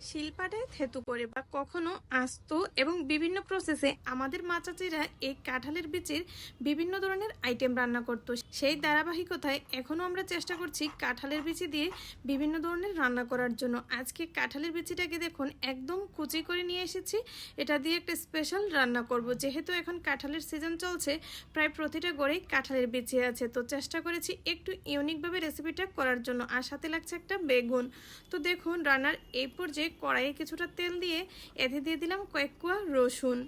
শিলপাটায় থেতু করে বা কখনো আস্ত এবং বিভিন্ন প্রসেসে আমাদের মাচাচিরা এই কাঁঠালের বীজের বিভিন্ন ধরনের আইটেম রান্না করতো। সেই ধারাবাহিকতায় এখনও আমরা চেষ্টা করছি কাঁঠালের বিচি দিয়ে বিভিন্ন ধরনের রান্না করার জন্য। আজকে কাঁঠালের বিচিটাকে দেখুন একদম কুচি করে নিয়ে এসেছি। এটা দিয়ে একটা স্পেশাল রান্না করব। যেহেতু এখন কাঁঠালের সিজন চলছে, প্রায় প্রতিটা গড়েই কাঁঠালের বিচি আছে। তো চেষ্টা করেছি একটু ইউনিকভাবে রেসিপিটা করার জন্য। আর সাথে লাগছে একটা বেগুন। তো দেখুন রান্নার এই পর্যায়ে কড়াইয়ে কিছুটা তেল দিয়ে এতে দিয়ে দিলাম কয়েক কোয়া রসুন।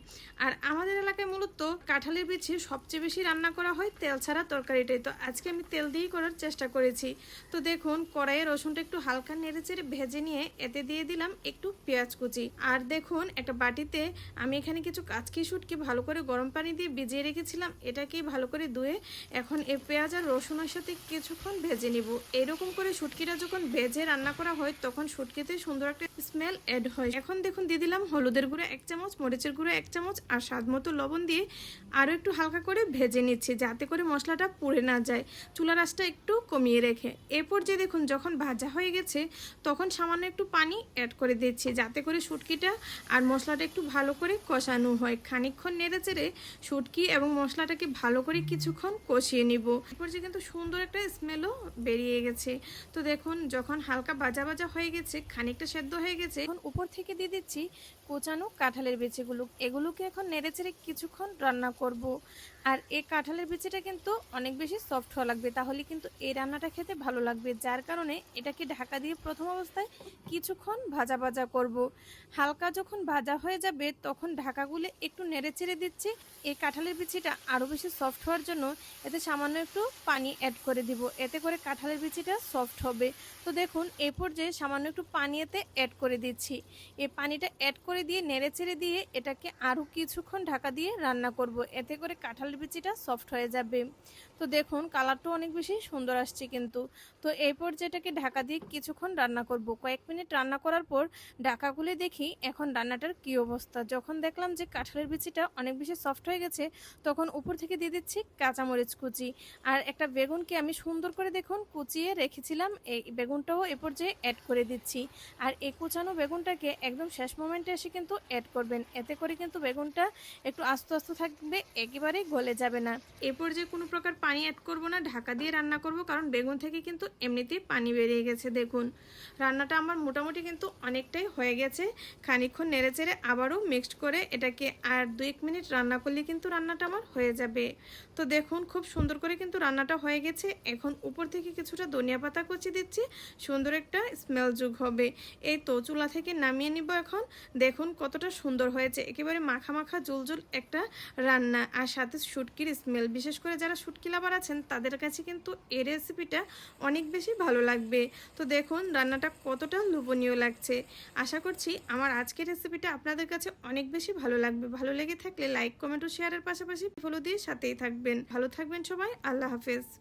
আর আমাদের এলাকায় মূলত কাঁঠালের বিচি সবচেয়ে বেশি রান্না করা হয় তেল ছাড়া তরকারিটাই। তো আজকে আমি তেল দিয়েই করার চেষ্টা করেছি। তো দেখুন, কড়াইয়ে রসুনটা একটু হালকা নেড়ে চেড়ে ভেজে নিয়ে এতে দিয়ে দিলাম একটু পেঁয়াজ কুচি। আর দেখুন, একটা বাটিতে আমি এখানে কিছু কাচকি শুটকি ভালো করে গরম পানি দিয়ে ভিজিয়ে রেখেছিলাম। এটাকেই ভালো করে ধুয়ে এখন এই পেঁয়াজ আর রসুনের সাথে কিছুক্ষণ ভেজে নিব। এরকম করে শুটকিটা যখন ভেজে রান্না করা হয়, তখন শুটকিতে সুন্দর একটা স্মেল অ্যাড হয়। এখন দেখুন, দিয়ে দিলাম হলুদের গুঁড়ো এক চামচ, মরিচের গুঁড়ো এক চামচ আর স্বাদ মতো লবণ দিয়ে আরও একটু হালকা করে ভেজে নিচ্ছি যাতে করে মশলাটা পুড়ে না যায়। চুলা রাসটা একটু কমিয়ে রেখে। এরপর যে দেখুন, যখন ভাজা হয়ে গেছে, তখন সামান্য একটু পানি অ্যাড করে দিচ্ছি যাতে করে শুটকিটা আর মশলাটা একটু ভালো করে কষানো হয়। খানিকক্ষণ নেড়ে চেড়ে শুটকি এবং মশলাটাকে ভালো করে কিছুক্ষণ কষিয়ে নিব। এরপর যে কিন্তু সুন্দর একটা স্মেলও বেরিয়ে গেছে। তো দেখুন, যখন হালকা ভাজা ভাজা হয়ে গেছে, খানিকটা সেদ্ধ হয়ে গেছে। এখন উপর থেকে দিয়ে দিচ্ছি কোচানো কাঁঠালের বিচিগুলো। এগুলোকে এখন নেড়ে চেড়ে কিছুক্ষণ রান্না করব। আর এই কাঁঠালের বিচিটা কিন্তু অনেক বেশি সফট হওয়া লাগবে। তাহলে কিন্তু এই রান্নাটা খেতে ভালো লাগবে। যার কারণে এটাকে ঢাকা দিয়ে প্রথম অবস্থায় কিছুক্ষণ ভাজা ভাজা করব। হালকা যখন ভাজা হয়ে যাবে, তখন ঢাকাগুলো একটু নেড়ে চেড়ে দিচ্ছি। এই কাঁঠালের বিচিটা আরও বেশি সফট হওয়ার জন্য এতে সামান্য একটু পানি অ্যাড করে দিব। এতে করে কাঁঠালের বিচিটা সফট হবে। তো দেখুন এই পর্যায়ে সামান্য একটু পানি এতে অ্যাড করে দিচ্ছি। এই পানিটা অ্যাড করে দিয়ে, নেড়ে চেড়ে দিয়ে এটাকে আরও কিছুক্ষণ ঢাকা দিয়ে রান্না করব। এতে করে কাঁঠালের বিচিটা সফট হয়ে যাবে। তো দেখুন কালারটাও অনেক বেশি সুন্দর আসছে কিন্তু। তো এই পর্যায়েটাকে ঢাকা দিয়ে কিছুক্ষণ রান্না করব। কয়েক মিনিট রান্না করার পর ঢাকা খুলে দেখি এখন রান্নাটার কী অবস্থা। যখন দেখলাম যে কাঁঠালের বিচিটা অনেক বেশি সফট হয়ে গেছে, তখন উপর থেকে দিয়ে দিচ্ছি কাঁচামরিচ কুচি। আর একটা বেগুনকে আমি সুন্দর করে দেখুন কুচিয়ে রেখেছিলাম। এই বেগুনটাও এ পর্যায়ে অ্যাড করে দিচ্ছি। আর এই কুচানো বেগুনটাকে একদম শেষ মোমেন্টে এসে কিন্তু অ্যাড করবেন। এতে করে কিন্তু বেগুনটা একটু আস্তে আস্তে থাকবে একেবারেই গলে যাবে না। এ পর্যায়ে কোনো প্রকার পানি অ্যাড করব না, ঢাকা দিয়ে রান্না করব, কারণ বেগুন থেকে কিন্তু এমনিতেই পানি বেরিয়ে গেছে, দেখুন। রান্নাটা আমার মোটামুটি কিন্তু অনেকটাই হয়ে গেছে। খানিকক্ষণ নেড়ে চেড়ে আবারও মিক্সড করে এটাকে আর দু এক মিনিট রান্না করলে কিন্তু রান্নাটা আমার হয়ে যাবে। তো দেখুন, খুব সুন্দর করে কিন্তু রান্নাটা হয়ে গেছে। এখন উপর থেকে কিছুটা ধনিয়া পাতা কুচি দিচ্ছি, সুন্দর একটা স্মেল যোগ হবে। এই তো চুলা থেকে নামিয়ে নিব এখন। দেখুন কতটা সুন্দর হয়েছে। একেবারে মাখা মাখা জুলজুল একটা রান্না। আর সাথে শুটকির স্মেল বিশেষ করে যারা শুটকি লাভার আছেন, তাদের কাছে কিন্তু এই রেসিপিটা অনেক বেশি ভালো লাগবে। তো দেখুন রান্নাটা কতটা লোভনীয় লাগছে। আশা করছি আমার আজকের রেসিপিটা আপনাদের কাছে অনেক বেশি ভালো লাগবে। ভালো লেগে থাকলে লাইক কমেন্ট ও শেয়ারের পাশাপাশি ফলো দিয়ে সাথেই থাকবেন। ভালো থাকবেন সবাই। আল্লাহ হাফেজ।